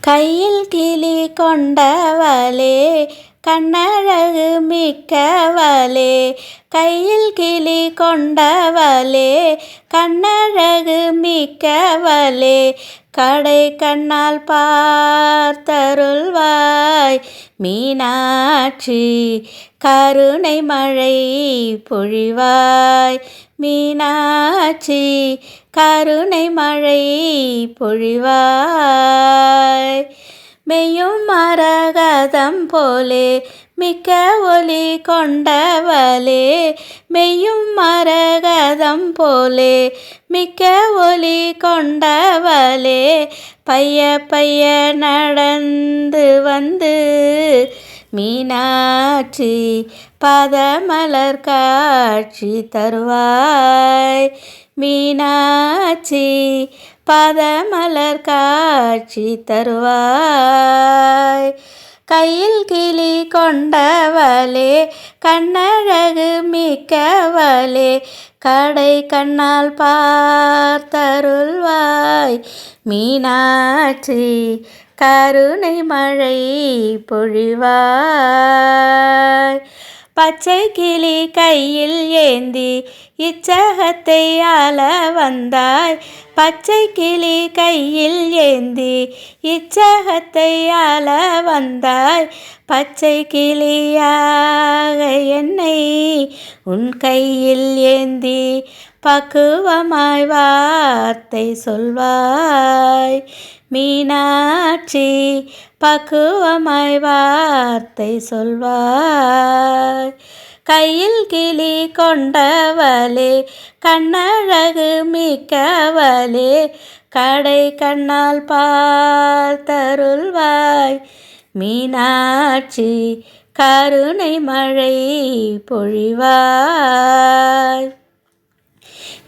கையில் கிளி கொண்டவளே கண்ணழகு மிக்கவளே கையில் கிளி கொண்டவளே கண்ணழகு மிக்கவளே கடை கண்ணால் பார்த்தருள்வாய் மீனாட்சி கருணை மழை பொழிவாய் மீனாட்சி கருணை மழை பொழிவாய். மெய்யும் மரகதம் போலே மிக்க ஒளி கொண்டவளே. மெய்யும் மரகதம் போலே மிக்க ஒளி கொண்டவளே. பைய பைய நடந்து வந்து மீனாட்சி பதமலர் காட்சி தருவாய். மீனாட்சி பதமலர் காட்சி தருவாய். கையில் கிளி கொண்டவளே கண்ணழகு மிக்கவளே கடை கண்ணால் பார்த்தருள்வாய். மீனாட்சி கருணை மழை பொழிவாய். பச்சை கிளி கையில் ஏந்தி இச்சகத்தை ஆள வந்தாய். பச்சை கிளி கையில் ஏந்தி இச்சகத்தை ஆள வந்தாய். பச்சை கிளியாக என்னை உன் கையில் ஏந்தி பக்குவமாய் வார்த்தை சொல்வாய். மீனாட்சி பக்குவமாய் வார்த்தை சொல்வாய். கையில் கிளி கொண்டவளே கண்ணழகு மிக்கவளே கடை கண்ணால் பார்த்தருள்வாய் மீனாட்சி கருணை மழை பொழிவாய்.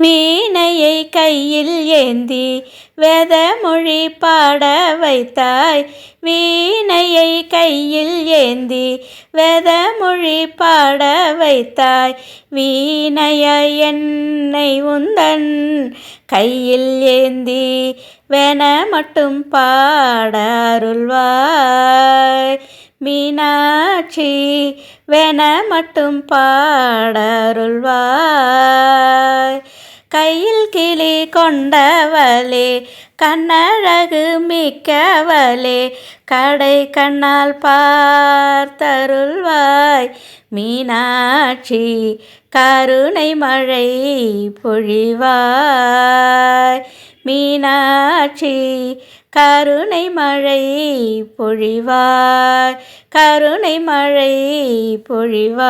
வீணையை கையில் ஏந்தி வெதமொழி பாட வைத்தாய். வீணையை கையில் ஏந்தி வெதமொழி பாட வைத்தாய். வீணைய என்னை உந்தன் கையில் ஏந்தி வென மட்டும் பாட அருள்வாய். மீனாட்சி வென மட்டும் பாட அருள்வாய். கையில் கிளி கொண்டவளே கண்ணழகு மிக்கவளே கடை கண்ணால் பார்த்தருள்வாய் மீனாட்சி கருணை மழை பொழிவாய் மீனாட்சி கருணை மழை பொழிவாய் கருணை மழை பொழிவாய்.